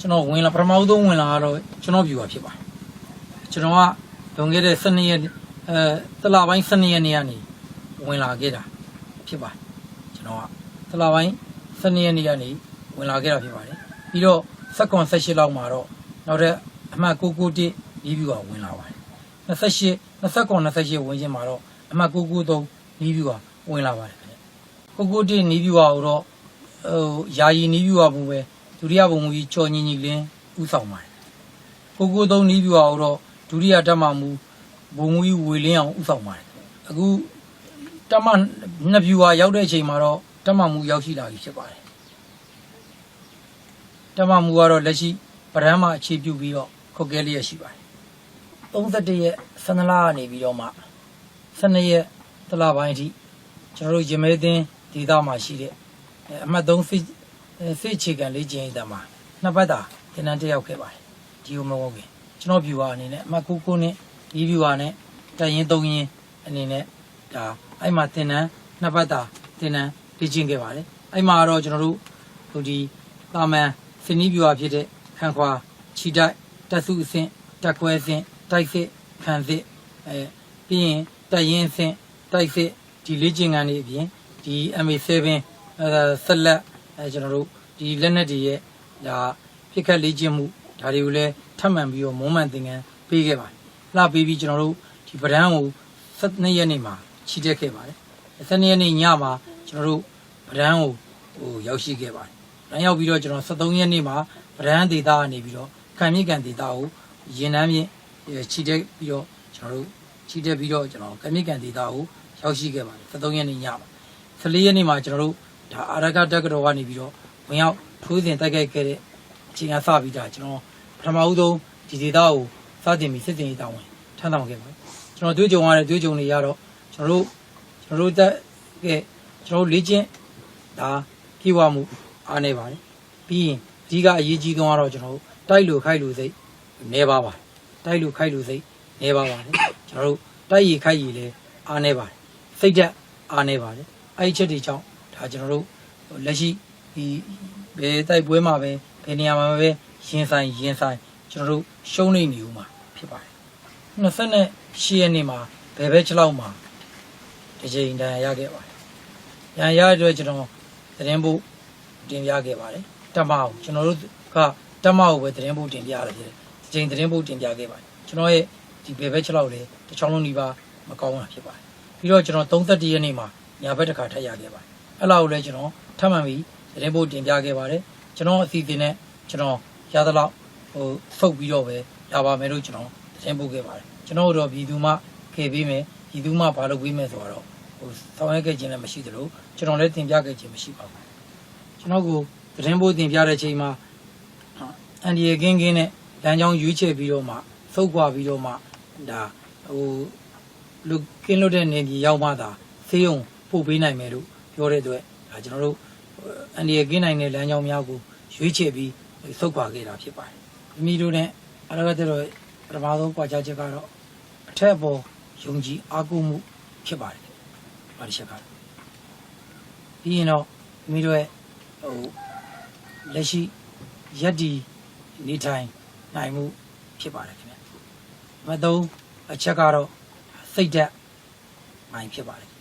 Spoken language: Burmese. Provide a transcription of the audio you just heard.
ကျွန်တော်ဝင်လာပထမဦးဆုံးဝင်လာတော့ကျွန်တော် viewer ဖြစ်ပါတယ်ကျွန်တော်ကလွန်ခဲ့တဲ့12ရက်အဲတလပိုင်း12ရက်နေ့ကနေဝင်လာခဲ့တာဖြစ်ပါတယ်ကျွန်တော်ကတလပိုင်း12ရက်နေ့ကနေဝင်လာခဲ့တာဖြစ်ပါတယ်ပြီးတော့စက္ကွန်18လောက်မှာတော့နောက်တဲ့အမှတ်991ဒီ viewer ဝင်လာပါတယ်28 29 28ဝင်ချင်းမှာတော့အမှတ်993ဒီ viewer ဝင်လာပါတယ်ခင်ဗျကိုကိုတိနီးဗျူဟာကိုတော့ဟိုယာယီနီးဗျူဟာဘူးပဲ ဒုတိယဘုံမူကြီးချော်ညီညီလင်းဥဆောင်ပါတယ်ကိုကိုသုံးနီးဗျူဟာကိုတော့ဒုတိယတက်မှမူဘုံမူကြီးဝေလင်းအောင်ဥဆောင်ပါတယ်အခုတက်မှနှစ်ဗျူဟာရောက်တဲ့အချိန်မှာတော့တက်မှမူရောက်ရှိလာပြီဖြစ်ပါတယ်တက်မှမူကတော့လက်ရှိပရမ်းမှာအခြေပြုပြီးတော့ခုတ်ကဲလျက်ရှိပါတယ်31ရက်12လကနေပြီးတော့မှ12ရက်တလပိုင်းအထိကျွန်တော်တို့ရမဲသင်းဒေသမှာရှိတဲ့အမှတ်3 စစ်စစ်အခြေခံလေးကျင်းအတမှာနှစ်ပတ်တာသင်တန်းတက်ရောက်ခဲ့ပါတယ်ဒီလိုမဟုတ်ခင်ကျွန်တော် viewer အနေနဲ့အမှတ်9နဲ့ဒီ viewer နဲ့တက်ရင်3ရင်အနေနဲ့ဒါအဲ့မှာသင်တန်းနှစ်ပတ်တာသင်တန်းလေ့ကျင့်ခဲ့ပါတယ်အဲ့မှာတော့ကျွန်တော်တို့ဟိုဒီတာမန်စနီး viewer ဖြစ်တဲ့ခန်ခွာခြိတိုက်တက်စုအဆင့်တက်ခွဲအဆင့်တိုက်စစ်ခံစစ်အဲပြီးရင်တက်ရင်အဆင့်တိုက်စစ်ဒီလေ့ကျင့်ခန်းလေးအပြင်ဒီ MA7 အဲဆက်လက် အဲကျွန်တော်တို့ဒီလက်နက်တွေရဲ့ဒါပြစ်ခတ်လေ့ကျင့်မှုဒါတွေကိုလည်းထပ်မံပြီးတော့မုံမှန်သင်ခန်းပေးခဲ့ပါတယ်။လှပေးပြီးကျွန်တော်တို့ဒီဗဒန်းကို12ရက်နေ့မှာချီတက်ခဲ့ပါတယ်။12ရက်နေ့ညမှာကျွန်တော်တို့ဗဒန်းကိုဟိုရောက်ရှိခဲ့ပါတယ်။ဗဒန်းရောက်ပြီးတော့ကျွန်တော်73ရက်နေ့မှာဗဒန်းဒေတာကနေပြီးတော့ခံမြင့်ကန်ဒေတာကိုရင်နှမ်းမြင့်ချီတက်ပြီးတော့ကျွန်တော်တို့ချီတက်ပြီးတော့ကျွန်တော်ခံမြင့်ကန်ဒေတာကိုရောက်ရှိခဲ့ပါတယ်73ရက်နေ့ညမှာ14ရက်နေ့မှာကျွန်တော်တို့ ဒါအာရကတက္ကသိုလ်ကနေပြီးတော့ဝင်ရောက်ထိုးစဉ်တိုက်ခိုက်ခဲ့တဲ့အချိန်ကစပြီးဒါကျွန်တော်ပထမဦးဆုံးဒီဒေသကိုစတင်ပြီးစစ်တင်ရေးတောင်းဝင်ထမ်းဆောင်ခဲ့ပါတယ်ကျွန်တော်တွေ့ကြုံရတဲ့တွေ့ကြုံတွေရတော့ကျွန်တော်တို့ကျွန်တော်တို့တက်ကဲကျွန်တော်တို့လေ့ကျင့်ဒါကိဝမှုအားနေပါတယ်ပြီးရင်အဓိကအရေးကြီးဆုံးကတော့ကျွန်တော်တို့တိုက်လို့ခိုက်လို့စိတ်နေပါပါတိုက်လို့ခိုက်လို့စိတ်နေပါပါတယ်ကျွန်တော်တို့တိုက်ရခိုက်ရလည်းအားနေပါတယ်စိတ်ဓာတ်အားနေပါတယ်အဲ့ဒီချက်တွေကြောင့် ဒါကျွန်တော်တို့လက်ရှိဒီဘယ်တိုက်ပွဲမှာပဲဘယ်နေရာမှာပဲရင်ဆိုင်ရင်ဆိုင်ကျွန်တော်တို့ရှုံးနေနေဦးမှာဖြစ်ပါတယ်28ရက်နေ့မှာဘယ်ဘက်ချလောက်မှာဒီချိန်တန်ရခဲ့ပါတယ်ရန်ရတဲ့အတွက်ကျွန်တော်သတင်းဖို့တင်ပြခဲ့ပါတယ်တမအောင်ကျွန်တော်တို့ကတမအောင်ပဲသတင်းဖို့တင်ပြရတယ်ဖြစ်တယ်ဒီချိန်သတင်းဖို့တင်ပြခဲ့ပါတယ်ကျွန်တော်ရဲ့ဒီဘယ်ဘက်ချလောက်လဲတစ်ချောင်းလုံးဒီပါမကောင်းတာဖြစ်ပါတယ်ပြီးတော့ကျွန်တော်31ရက်နေ့မှာညာဘက်တစ်ခါထပ်ရခဲ့ပါတယ် အဲ့လောက်ကိုလည်းကျွန်တော်ထပ်မံပြီးသတင်းပို့တင်ပြခဲ့ပါတယ်ကျွန်တော်အစီအစဉ်နဲ့ကျွန်တော်ရသလောက်ဟိုစုပ်ပြီးတော့ပဲရပါမယ်လို့ကျွန်တော်သတင်းပို့ခဲ့ပါတယ်ကျွန်တော်တို့ပြည်သူမှခေပေးမယ်ပြည်သူမှဘာလုပ်ပေးမယ်ဆိုတော့ဟိုဆောင်ရွက်ခဲ့ခြင်းလည်းမရှိသလိုကျွန်တော်လည်းတင်ပြခဲ့ခြင်းမရှိပါဘူးကျွန်တော်ကိုသတင်းပို့တင်ပြတဲ့ချိန်မှာအန်ဒီယေကင်းကင်းနဲ့လမ်းကြောင်းရွေးချယ်ပြီးတော့မှစုပ်ကွာပြီးတော့မှဒါဟိုလူကင်းလွတ်တဲ့နေပြည်ရောက်မှသာဆေးရုံပို့ပေးနိုင်မယ်လို့ ပြောတဲ့အတွက်ဒါကျွန်တော်တို့အန်ဒီရကင်းနိုင်တဲ့လမ်းကြောင်းများကိုရွေးချယ်ပြီးစုပ်ခွာခဲ့တာဖြစ်ပါတယ်။မိမိတို့နဲ့အရကတဲ့တော့ပထမဆုံးကြွားချက်ချက်ကတော့အထက်အပေါ်ယုံကြည်အားကိုးမှုဖြစ်ပါတယ်။ပါတစ်ချက်ကတော့ပြီးရင်တော့မိမိတို့ရဲ့ဟိုလက်ရှိရက်ဒီနေထိုင်နိုင်မှုဖြစ်ပါတယ်ခင်ဗျာ။မသုံးအချက်ကတော့စိတ်ဓာတ်မိုင်းဖြစ်ပါတယ်